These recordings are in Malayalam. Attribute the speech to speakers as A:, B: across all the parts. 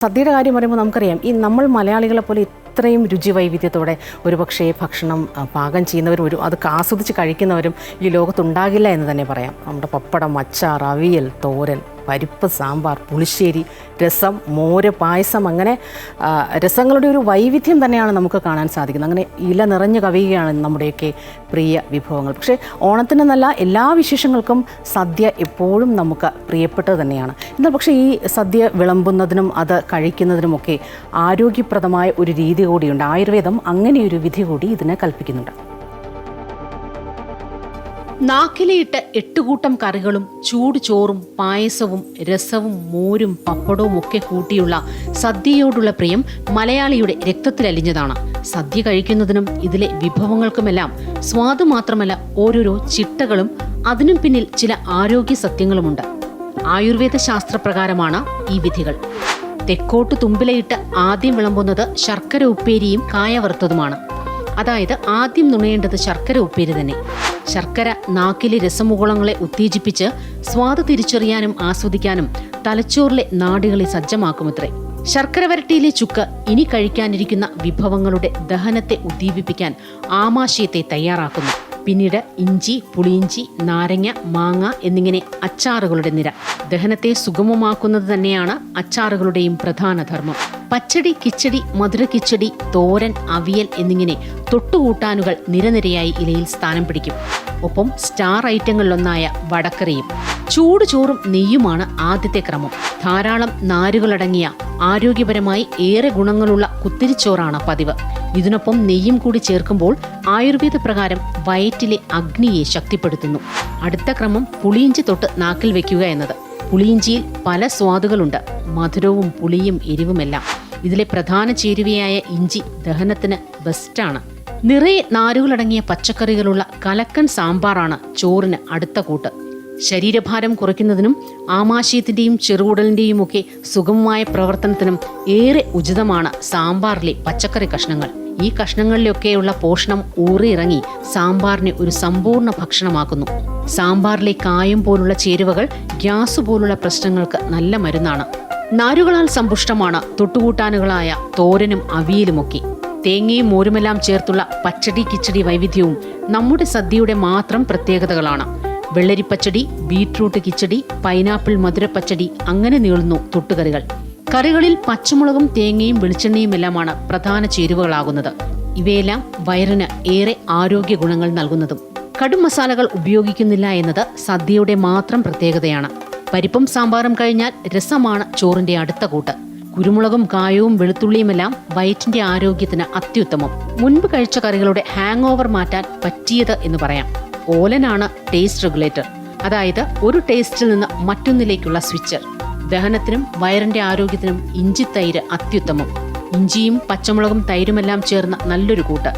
A: സദ്യയുടെ കാര്യം പറയുമ്പോൾ നമുക്കറിയാം ഈ നമ്മൾ മലയാളികളെ പോലെ ഇത്രയും രുചി വൈവിധ്യത്തോടെ ഒരുപക്ഷെ ഭക്ഷണം പാകം ചെയ്യുന്നവരും ഒരു അത് ആസ്വദിച്ച് കഴിക്കുന്നവരും ഈ ലോകത്തുണ്ടാകില്ല എന്ന് തന്നെ പറയാം. നമ്മുടെ പപ്പടം അച്ചാർ അവിയൽ തോരൻ പരിപ്പ് സാമ്പാർ പുളിശ്ശേരി രസം മോര് പായസം അങ്ങനെ രസങ്ങളുടെ ഒരു വൈവിധ്യം തന്നെയാണ് നമുക്ക് കാണാൻ സാധിക്കുന്നത്. അങ്ങനെ ഇല നിറഞ്ഞു കവിയുകയാണ് നമ്മുടെയൊക്കെ പ്രിയ വിഭവങ്ങൾ. പക്ഷേ ഓണത്തിനെന്നല്ല എല്ലാ വിശേഷങ്ങൾക്കും സദ്യ എപ്പോഴും നമുക്ക് പ്രിയപ്പെട്ടത് തന്നെയാണ്. എന്നാൽ പക്ഷേ ഈ സദ്യ വിളമ്പുന്നതിനും അത് കഴിക്കുന്നതിനുമൊക്കെ ആരോഗ്യപ്രദമായ ഒരു രീതി കൂടിയുണ്ട്. ആയുർവേദം അങ്ങനെയൊരു വിധി കൂടി ഇതിനെ കൽപ്പിക്കുന്നുണ്ട്. നാക്കിലയിട്ട് എട്ടുകൂട്ടം കറികളും ചൂട് ചോറും പായസവും രസവും മോരും പപ്പടവും ഒക്കെ കൂട്ടിയുള്ള സദ്യയോടുള്ള പ്രിയം മലയാളിയുടെ രക്തത്തിലലിഞ്ഞതാണ് സദ്യ കഴിക്കുന്നതിനും ഇതിലെ വിഭവങ്ങൾക്കുമെല്ലാം സ്വാദ് മാത്രമല്ല ഓരോരോ ചിട്ടകളും അതിനും പിന്നിൽ ചില ആരോഗ്യ സത്യങ്ങളുമുണ്ട്. ആയുർവേദ ശാസ്ത്രപ്രകാരമാണ് ഈ വിധികൾ. തെക്കോട്ട് തുമ്പിലയിട്ട് ആദ്യം വിളമ്പുന്നത് ശർക്കര ഉപ്പേരിയും കായ വറുത്തതുമാണ്. അതായത് ആദ്യം നുണയേണ്ടത് ശർക്കര ഉപ്പേരി തന്നെ. ശർക്കര നാക്കിലെ രസമുകുളങ്ങളെ ഉത്തേജിപ്പിച്ച് സ്വാദ് തിരിച്ചറിയാനും ആസ്വദിക്കാനും തലച്ചോറിലെ നാടുകളെ സജ്ജമാക്കുമത്രേ. ശർക്കര വരട്ടിയിലെ ചുക്ക് ഇനി കഴിക്കാനിരിക്കുന്ന വിഭവങ്ങളുടെ ദഹനത്തെ ഉദ്ദീപിപ്പിക്കാൻ ആമാശയത്തെ തയ്യാറാക്കുന്നു. പിന്നീട് ഇഞ്ചി പുളിയിഞ്ചി നാരങ്ങ മാങ്ങ എന്നിങ്ങനെ അച്ചാറുകളുടെ നിര. ദഹനത്തെ സുഗമമാക്കുന്നത് തന്നെയാണ് അച്ചാറുകളുടെയും പ്രധാന ധർമ്മം. പച്ചടി കിച്ചടി മധുര കിച്ചടി തോരൻ അവിയൽ എന്നിങ്ങനെ തൊട്ടുകൂട്ടാനുകൾ നിരനിരയായി ഇലയിൽ സ്ഥാനം പിടിക്കും. ഒപ്പം സ്റ്റാർ ഐറ്റങ്ങളിലൊന്നായ വടക്കറിയും ചൂട് ചോറും നെയ്യുമാണ് ആദ്യത്തെ ക്രമം. ധാരാളം നാരുകളടങ്ങിയ ആരോഗ്യപരമായി ഏറെ ഗുണങ്ങളുള്ള കുത്തിരിച്ചോറാണ് പതിവ്. ഇതിനൊപ്പം നെയ്യും കൂടി ചേർക്കുമ്പോൾ ആയുർവേദ പ്രകാരം വയറ്റിലെ അഗ്നിയെ ശക്തിപ്പെടുത്തുന്നു. അടുത്ത ക്രമം പുളിയിഞ്ചി തൊട്ട് നാക്കിൽ വെക്കുക എന്നത്. പുളിയിഞ്ചിയിൽ പല സ്വാദുകളുണ്ട്. മധുരവും പുളിയും എരിവുമെല്ലാം. ഇതിലെ പ്രധാന ചേരുവയായ ഇഞ്ചി ദഹനത്തിന് ബെസ്റ്റാണ്. നിറയെ നാരുകളടങ്ങിയ പച്ചക്കറികളുള്ള കലക്കൻ സാമ്പാറാണ് ചോറിന് അടുത്ത കൂട്ട്. ശരീരഭാരം കുറയ്ക്കുന്നതിനും ആമാശയത്തിന്റെയും ചെറുകുടലിന്റെയും ഒക്കെ സുഗമമായ പ്രവർത്തനത്തിനും ഏറെ ഉചിതമാണ് സാമ്പാറിലെ പച്ചക്കറി കഷ്ണങ്ങൾ. ഈ കഷ്ണങ്ങളിലൊക്കെയുള്ള പോഷണം ഊറിയിറങ്ങി സാമ്പാറിനെ ഒരു സമ്പൂർണ ഭക്ഷണമാക്കുന്നു. സാമ്പാറിലെ കായം പോലുള്ള ചേരുവകൾ ഗ്യാസ് പോലുള്ള പ്രശ്നങ്ങൾക്ക് നല്ല മരുന്നാണ്. നാരുകളാൽ സമ്പുഷ്ടമാണ് തൊട്ടുകൂട്ടാനുകളായ തോരനും അവിയലുമൊക്കെ. തേങ്ങയും മോരുമെല്ലാം ചേർത്തുള്ള പച്ചടി കിച്ചടി വൈവിധ്യവും നമ്മുടെ സദ്യയുടെ മാത്രം പ്രത്യേകതകളാണ്. വെള്ളരിപ്പച്ചടി ബീട്രൂട്ട് കിച്ചടി പൈനാപ്പിൾ മധുരപ്പച്ചടി അങ്ങനെ നീളുന്നു തൊട്ടുകറികൾ. കറികളിൽ പച്ചമുളകും തേങ്ങയും വെളിച്ചെണ്ണയും എല്ലാമാണ് പ്രധാന ചേരുവകളാകുന്നത്. ഇവയെല്ലാം വയറിന് ഏറെ ആരോഗ്യ ഗുണങ്ങൾ നൽകുന്നതും. കടും മസാലകൾ ഉപയോഗിക്കുന്നില്ല എന്നത് സദ്യയുടെ മാത്രം പ്രത്യേകതയാണ്. പരിപ്പും സാമ്പാറും കഴിഞ്ഞാൽ രസമാണ് ചോറിന്റെ അടുത്ത കൂട്ട്. കുരുമുളകും കായവും വെളുത്തുള്ളിയുമെല്ലാം വയറ്റിന്റെ ആരോഗ്യത്തിന് അത്യുത്തമം. മുൻപ് കഴിച്ച കറികളുടെ ഹാങ് ഓവർ മാറ്റാൻ പറ്റിയത് എന്ന് പറയാം. ഓലനാണ് ടേസ്റ്റ് റെഗുലേറ്റർ. അതായത് ഒരു ടേസ്റ്റിൽ നിന്ന് മറ്റൊന്നിലേക്കുള്ള സ്വിച്ചർ. ദഹനത്തിനും വയറിന്റെ ആരോഗ്യത്തിനും ഇഞ്ചി തൈര് അത്യുത്തമം. ഇഞ്ചിയും പച്ചമുളകും തൈരുമെല്ലാം ചേർന്ന നല്ലൊരു കൂട്ട്.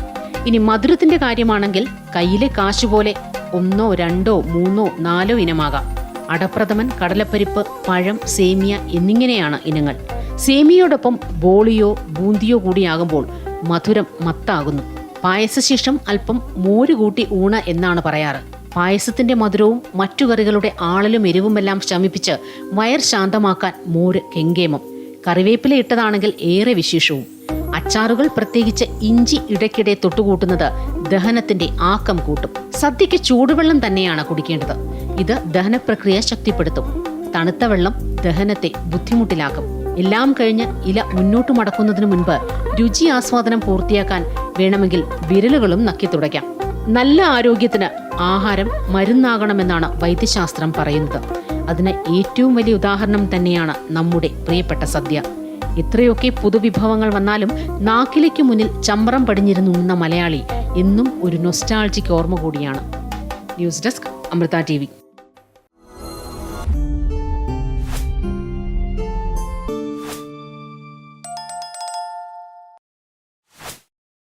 A: ഇനി മധുരത്തിന്റെ കാര്യമാണെങ്കിൽ കയ്യിലെ കാശ് പോലെ ഒന്നോ രണ്ടോ മൂന്നോ നാലോ ഇനമാകാം. അടപ്രഥമൻ കടലപ്പരിപ്പ് പഴം സേമിയ എന്നിങ്ങനെയാണ് ഇനങ്ങൾ. സേമിയയോടൊപ്പം ബോളിയോ ബൂന്തിയോ കൂടിയാകുമ്പോൾ മധുരം മത്താകുന്നു. പായസശേഷം അല്പം മോര് കൂട്ടി ഊണ എന്നാണ് പറയാറ്. പായസത്തിന്റെ മധുരവും മറ്റു കറികളുടെ ആളലും എരിവുമെല്ലാം ശമിപ്പിച്ച് വയർ ശാന്തമാക്കാൻ മോര് കെങ്കേമം. കറിവേപ്പില ഇട്ടതാണെങ്കിൽ ഏറെ വിശേഷവും. അച്ചാറുകൾ പ്രത്യേകിച്ച് ഇഞ്ചി ഇടയ്ക്കിടെ തൊട്ടുകൂട്ടുന്നത് ദഹനത്തിന്റെ ആക്കം കൂട്ടും. സദ്യക്ക് ചൂടുവെള്ളം തന്നെയാണ് കുടിക്കേണ്ടത്. ഇത് ദഹനപ്രക്രിയ ശക്തിപ്പെടുത്തും. തണുത്ത വെള്ളം ദഹനത്തെ ബുദ്ധിമുട്ടിലാക്കും. എല്ലാം കഴിഞ്ഞ് ഇല മുന്നോട്ട് മടക്കുന്നതിന് മുൻപ് രുചി ആസ്വാദനം പൂർത്തിയാക്കാൻ വേണമെങ്കിൽ വിരലുകളും നക്കി തുടയ്ക്കാം. നല്ല ആരോഗ്യത്തിന് ആഹാരം മരുന്നാകണമെന്നാണ് വൈദ്യശാസ്ത്രം പറയുന്നത്. അതിന് ഏറ്റവും വലിയ ഉദാഹരണം തന്നെയാണ് നമ്മുടെ പ്രിയപ്പെട്ട സദ്യ. ഇത്രയൊക്കെ പുതുവിഭവങ്ങൾ വന്നാലും നാക്കിലേക്ക് മുന്നിൽ ചമ്രം പടിഞ്ഞിരുന്നുണ്ണുന്ന മലയാളി എന്നും ഒരു നൊസ്റ്റാൾജിക് ഓർമ്മ കൂടിയാണ്. News desk Amrita T